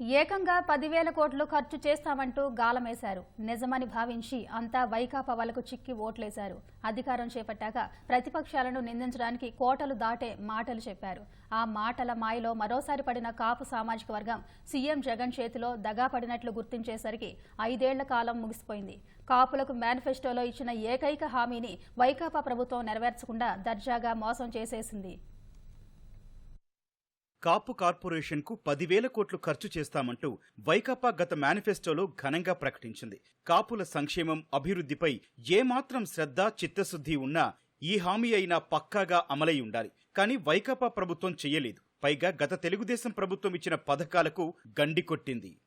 ఏకంగా పదివేల కోట్లు ఖర్చు చేస్తామంటూ గాలమేశారు. నిజమని భావించి అంతా వైకాపా వాళ్ళకు చిక్కి ఓట్లేశారు. అధికారం చేపట్టాక ప్రతిపక్షాలను నిందించడానికి కోటలు దాటే మాటలు చెప్పారు. ఆ మాటల మాయలో మరోసారి పడిన కాపు సామాజిక వర్గం సీఎం జగన్ చేతిలో దగా పడినట్లు గుర్తించేసరికి ఐదేళ్ళ కాలం ముగిసిపోయింది. కాపులకు మేనిఫెస్టోలో ఇచ్చిన ఏకైక హామీని వైకాపా ప్రభుత్వం నెరవేర్చకుండా దర్జాగా మోసం చేసేసింది. కాపు కార్పొరేషన్కు పదివేల కోట్లు ఖర్చు చేస్తామంటూ వైకాపా గత మేనిఫెస్టోలో ఘనంగా ప్రకటించింది. కాపుల సంక్షేమం అభివృద్ధిపై ఏమాత్రం శ్రద్ధ చిత్తశుద్ధి ఉన్నా ఈ హామీ అయినా పక్కాగా అమలై ఉండాలి. కానీ వైకాపా ప్రభుత్వం చెయ్యలేదు పైగా గత తెలుగుదేశం ప్రభుత్వం ఇచ్చిన పథకాలకు గండి కొట్టింది.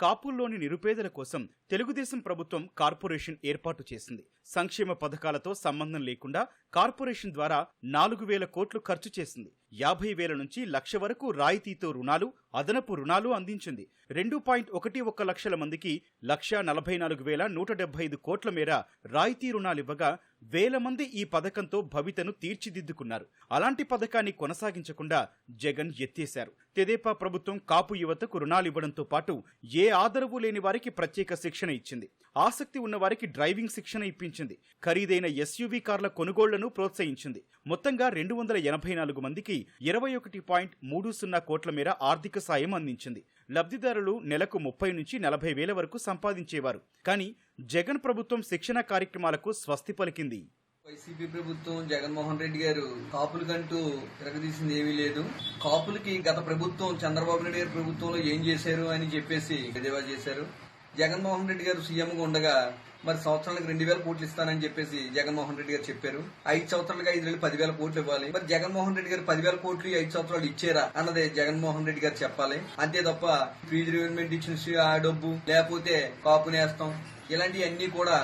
కాపుల్లోని నిరుపేదల కోసం తెలుగుదేశం ప్రభుత్వం కార్పొరేషన్ ఏర్పాటు చేసింది. సంక్షేమ పథకాలతో సంబంధం లేకుండా కార్పొరేషన్ ద్వారా నాలుగు వేల కోట్లు ఖర్చు చేసింది. యాభై వేల నుంచి లక్ష వరకు రాయితీతో రుణాలు అదనపు రుణాలు అందించింది. రెండు పాయింట్ ఒకటి ఒక్క లక్షల మందికి లక్ష నలభై నాలుగు వేల నూట డెబ్బై ఐదు కోట్ల మేర రాయితీ రుణాలివ్వగా వేల మంది ఈ పథకంతో భవితను తీర్చిదిద్దుకున్నారు. అలాంటి పథకాన్ని కొనసాగించకుండా జగన్ ఎత్తేశారు. తెదేపా ప్రభుత్వం కాపు యువతకు రుణాలివ్వడంతో పాటు ఏ ఆదరవు లేని వారికి ప్రత్యేక శిక్షణ ఇచ్చింది. ఆసక్తి ఉన్న వారికి డ్రైవింగ్ శిక్షణ ఇప్పించింది. ఖరీదైన ఎస్యూవీ కార్ల కొనుగోళ్ళను ప్రోత్సహించింది. మొత్తంగా రెండు వందల ఎనభై నాలుగు మందికి ఇరవై ఒకటి పాయింట్ మూడు సున్నా కోట్ల మేర ఆర్థిక సాయం అందించింది. లబ్ధిదారులు నెలకు ముప్పై నుంచి నలభై వేల వరకు సంపాదించేవారు. కానీ జగన్ ప్రభుత్వం శిక్షణ కార్యక్రమాలకు స్వస్తి పలికింది. వైసీపీ ప్రభుత్వం జగన్మోహన్ రెడ్డి గారు కాపులకంటూ తిరగదీసింది ఏమీ లేదు. కాపులకి గత ప్రభుత్వం చంద్రబాబు నాయుడు గారి ప్రభుత్వంలో ఏం చేశారు అని చెప్పేసి ఎదేవా చేశారు. జగన్మోహన్ రెడ్డి గారు సీఎంగా ఉండగా మరి సంవత్సరానికి రెండు వేల కోట్లు ఇస్తానని చెప్పేసి జగన్మోహన్ రెడ్డి గారు చెప్పారు. ఐదు సంవత్సరాలకు ఐదు వేలు పదివేల కోట్లు ఇవ్వాలి. మరి జగన్మోహన్ రెడ్డి గారు పదివేల కోట్లు ఐదు సంవత్సరాలు ఇచ్చారా అన్నది జగన్మోహన్ రెడ్డి గారు చెప్పాలి. అంతే తప్ప ఫీజు రివెన్మెంట్ ఇచ్చిన ఆ డబ్బు లేకపోతే కాపు నేస్తాం ఇలాంటివన్నీ కూడా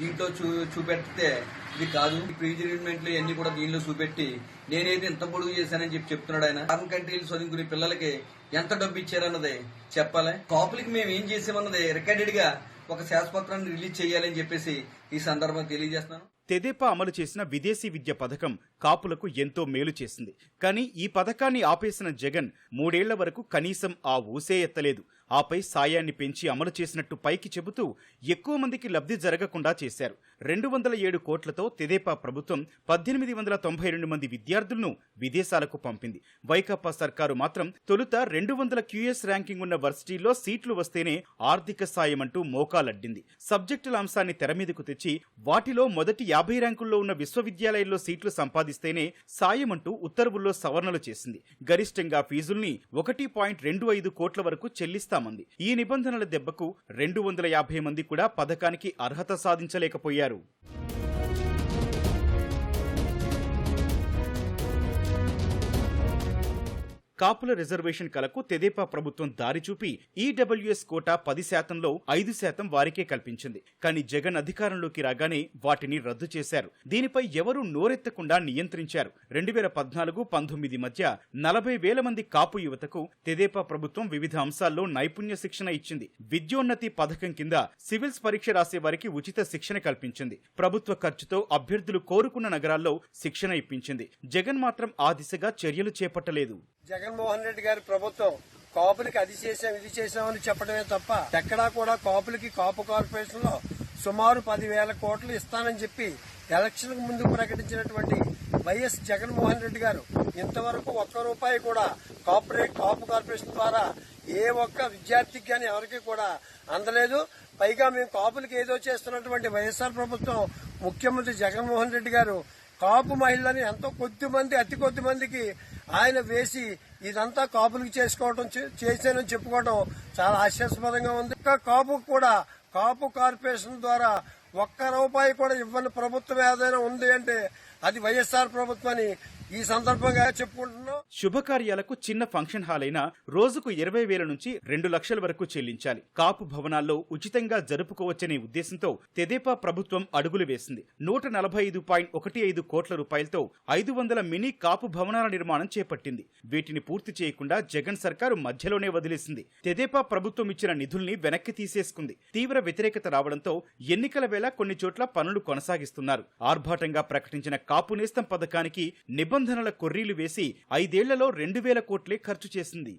దీంట్లో చూ చూపెడితే ఇది కాదు. ప్రీజ్ రివిన్మెంట్లు ఇవన్నీ కూడా దీనిలో చూపెట్టి నేనైతే ఇంత పొడుగు చేశానని చెప్పి చెప్తున్నాడు ఆయన. ఫారెన్ కంట్రీలు చదువుకునే పిల్లలకి ఎంత డబ్బు ఇచ్చారన్నది చెప్పాలి. కాపులకి మేము ఏం చేసామన్నది రికార్డెడ్గా ఒక శాసపత్రాన్ని రిలీజ్ చేయాలని చెప్పేసి ఈ సందర్భంగా తెలియజేస్తున్నాను. తెదేపా అమలు చేసిన విదేశీ విద్య పథకం కాపులకు ఎంతో మేలు చేసింది. కానీ ఈ పథకాన్ని ఆపేసిన జగన్ మూడేళ్ళ వరకు కనీసం ఆ ఊసే ఎత్తలేదు. ఆపై సాయాన్ని పెంచి అమలు చేసినట్టు పైకి చెబుతూ ఎక్కువ మందికి లబ్ధి జరగకుండా చేశారు. రెండు వందల ఏడు కోట్లతో తెదేపా ప్రభుత్వం పద్దెనిమిది వందల తొంభై రెండు మంది విద్యార్థులను విదేశాలకు పంపింది. వైకాపా సర్కారు మాత్రం తొలుత రెండు వందల క్యూఎస్ ర్యాంకింగ్ ఉన్న వర్సిటీల్లో సీట్లు వస్తేనే ఆర్థిక సాయం అంటూ మోకాలడ్డింది. సబ్జెక్టుల అంశాన్ని తెరమీదకు తెచ్చి వాటిలో మొదటి యాభై ర్యాంకుల్లో ఉన్న విశ్వవిద్యాలయాల్లో సీట్లు సంపాదిస్తేనే సాయం అంటూ ఉత్తర్వుల్లో సవరణలు చేసింది. గరిష్టంగా ఫీజుల్ని ఒకటి పాయింట్ రెండు ఐదు కోట్ల వరకు మంది ఈ నిబంధనల దెబ్బకు రెండు వందల యాభై మంది కూడా పథకానికి అర్హత సాధించలేకపోయారు. కాపుల రిజర్వేషన్ కలకు తెదేపా ప్రభుత్వం దారి చూపి ఈడబ్ల్యూఎస్ కోటా పది శాతంలో ఐదు శాతం వారికే కల్పించింది. కానీ జగన్ అధికారంలోకి రాగానే వాటిని రద్దు చేశారు. దీనిపై ఎవరూ నోరెత్తకుండా నియంత్రించారు. రెండు వేల పద్నాలుగు పంతొమ్మిది మధ్య నలభై వేల మంది కాపు యువతకు తెదేపా ప్రభుత్వం వివిధ అంశాల్లో నైపుణ్య శిక్షణ ఇచ్చింది. విద్యోన్నతి పథకం కింద సివిల్స్ పరీక్ష రాసే వారికి ఉచిత శిక్షణ కల్పించింది. ప్రభుత్వ ఖర్చుతో అభ్యర్థులు కోరుకున్న నగరాల్లో శిక్షణ ఇప్పించింది. జగన్ మాత్రం ఆ దిశగా చర్యలు చేపట్టలేదు. జగన్మోహన్ రెడ్డి గారి ప్రభుత్వం కాపులకి అది చేసాం ఇది చేసామని చెప్పడమే తప్ప ఎక్కడా కూడా కాపులకి కాపు కార్పొరేషన్లో సుమారు పదివేల కోట్లు ఇస్తానని చెప్పి ఎలక్షన్కు ముందు ప్రకటించినటువంటి వైఎస్ జగన్మోహన్ రెడ్డి గారు ఇంతవరకు ఒక్క రూపాయి కూడా కార్పొరేట్ కాపు కార్పొరేషన్ ద్వారా ఏ ఒక్క విద్యార్థికి కానీ ఎవరికి కూడా అందలేదు. పైగా మేము కాపులకి ఏదో చేస్తున్నటువంటి వైఎస్ఆర్ ప్రభుత్వం ముఖ్యమంత్రి జగన్మోహన్ రెడ్డి గారు కాపు మహిళని ఎంతో కొద్ది మంది అతి కొద్ది మందికి ఆయన వేసి ఇదంతా కాపులకు చేసుకోవడం చేశానని చెప్పుకోవడం చాలా ఆశ్చర్యపదంగా ఉంది. ఇంకా కాపు కూడా కాపు కార్పొరేషన్ ద్వారా ఒక్క రూపాయి కూడా ఇవ్వని ప్రభుత్వం ఏదైనా ఉంది అంటే అది వైఎస్ఆర్ ప్రభుత్వం అని ఈ సందర్భంగా చెప్పుకుంటున్నాం. శుభకార్యాలకు చిన్న ఫంక్షన్ హాల్ అయినా రోజుకు ఇరవై వేల నుంచి రెండు లక్షల వరకు చెల్లించాలి. కాపు భవనాల్లో ఉచితంగా జరుపుకోవచ్చనే ఉద్దేశంతో తెదేపా ప్రభుత్వం అడుగులు వేసింది. నూట నలభై ఐదు పాయింట్ ఒకటి ఐదు కోట్ల రూపాయలతో ఐదు వందల మినీ కాపు భవనాల నిర్మాణం చేపట్టింది. వీటిని పూర్తి చేయకుండా జగన్ సర్కారు మధ్యలోనే వదిలేసింది. తెదేపా ప్రభుత్వం ఇచ్చిన నిధుల్ని వెనక్కి తీసేసుకుంది. తీవ్ర వ్యతిరేకత రావడంతో ఎన్నికల వేళ కొన్ని చోట్ల పనులు కొనసాగిస్తున్నారు. ఆర్భాటంగా ప్రకటించిన కాపు నేస్తం పథకానికి నిబంధనల కొర్రీలు వేసి ఐదేళ్ళలో రెండు వేల కోట్లే ఖర్చు చేసింది.